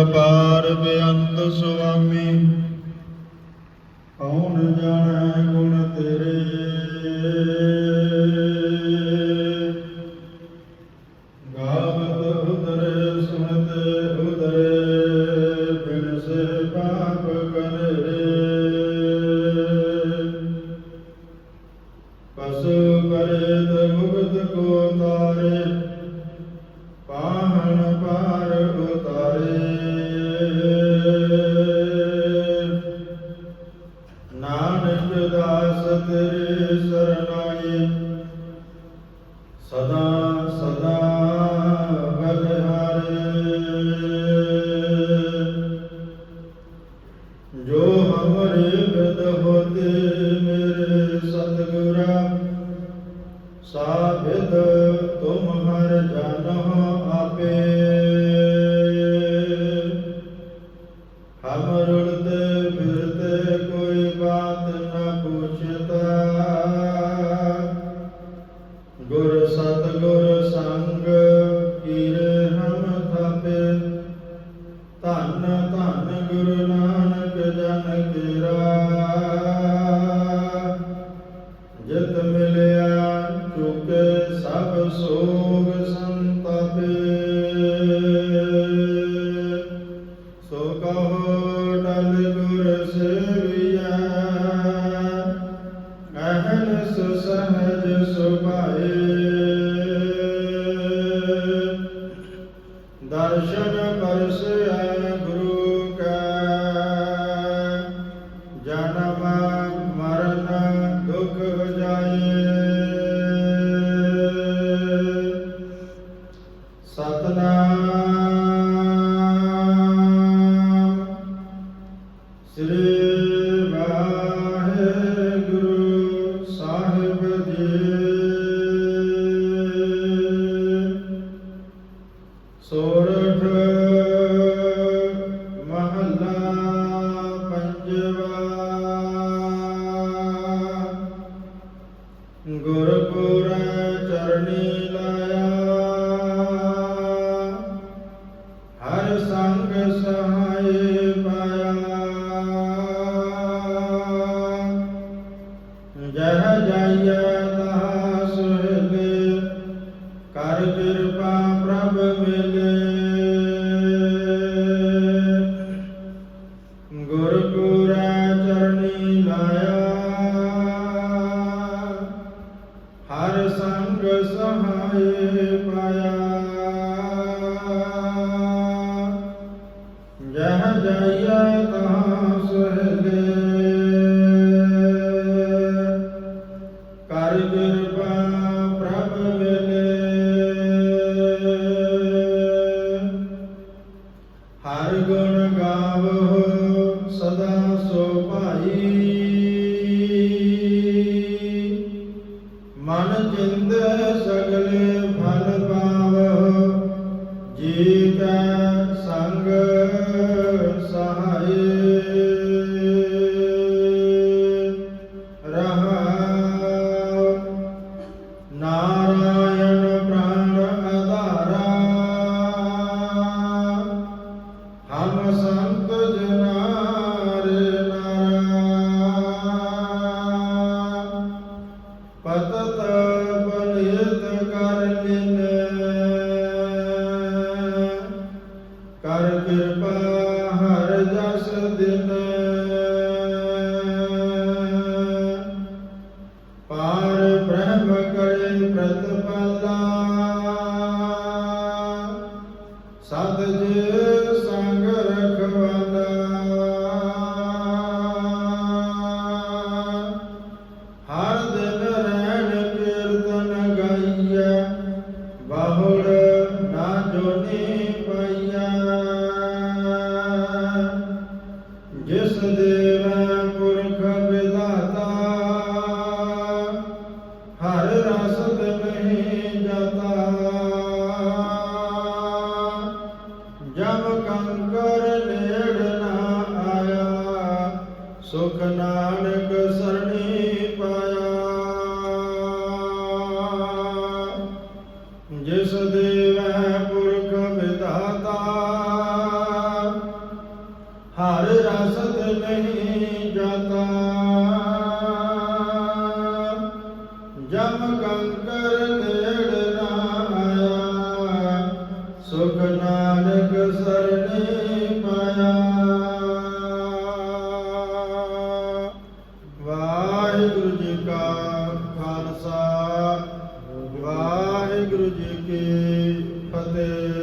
ਅਪਾਰ ਬੇਅੰਤ ਸੁਆਮੀ ਤੁਧ ਕੋ ਤਾਰੇ ਪਾਹਣ ਪਾਰ ਉਤਾਰੇ। ਨਾਨਕ ਦਾਸ ਤੇਰੇ ਸਰਨਾਈ ਸਦਾ ਦਰਸ਼ਨ ਪਰਸਿਆ ਗੁਰੂ ਕੈ। ਜਨਮ ਮਰਨ ਦੁਖ ਜਾਏ ਸਤਨਾਮ। ਸ੍ਰੀ ya Bye. ਪਤਤ ਕਰ ਕਿਰਪਾ ਹਰ ਜਸ ਦਿਨ। ਪਾਰ ਬ੍ਰਹਮ ਕਰੇ ਪ੍ਰਤਪਾਲਾ ਸਤਿ ਸੰਗ ਰਖਵਾਲਾ। ਬਹੁੜ ਨਾ ਜੋਨੇ ਪਾਈਆ। ਜਿਸ ਦੇਵ ਪੁਰਖ ਵਿਦਾਤਾ ਹਰ ਰਸ ਨਹੀਂ ਜਾਤਾ। ਜਬ ਕੰਕਰ ਨੇੜ ਨਾ ਆਇਆ, ਸੁਖ ਨਾਨਕ ਸਰ ਨਹੀਂ ਜਾਤਾ ਜਮ ਕੰਕਰ ਨੇੜ ਨਾ ਆਇਆ, ਸੁਖ ਨਾਨਕ ਸਰਨੇ ਪਾਇਆ। ਵਾਹਿਗੁਰੂ ਜੀ ਕਾ ਖਾਲਸਾ, ਵਾਹਿਗੁਰੂ ਜੀ ਕੀ ਫਤਿਹ।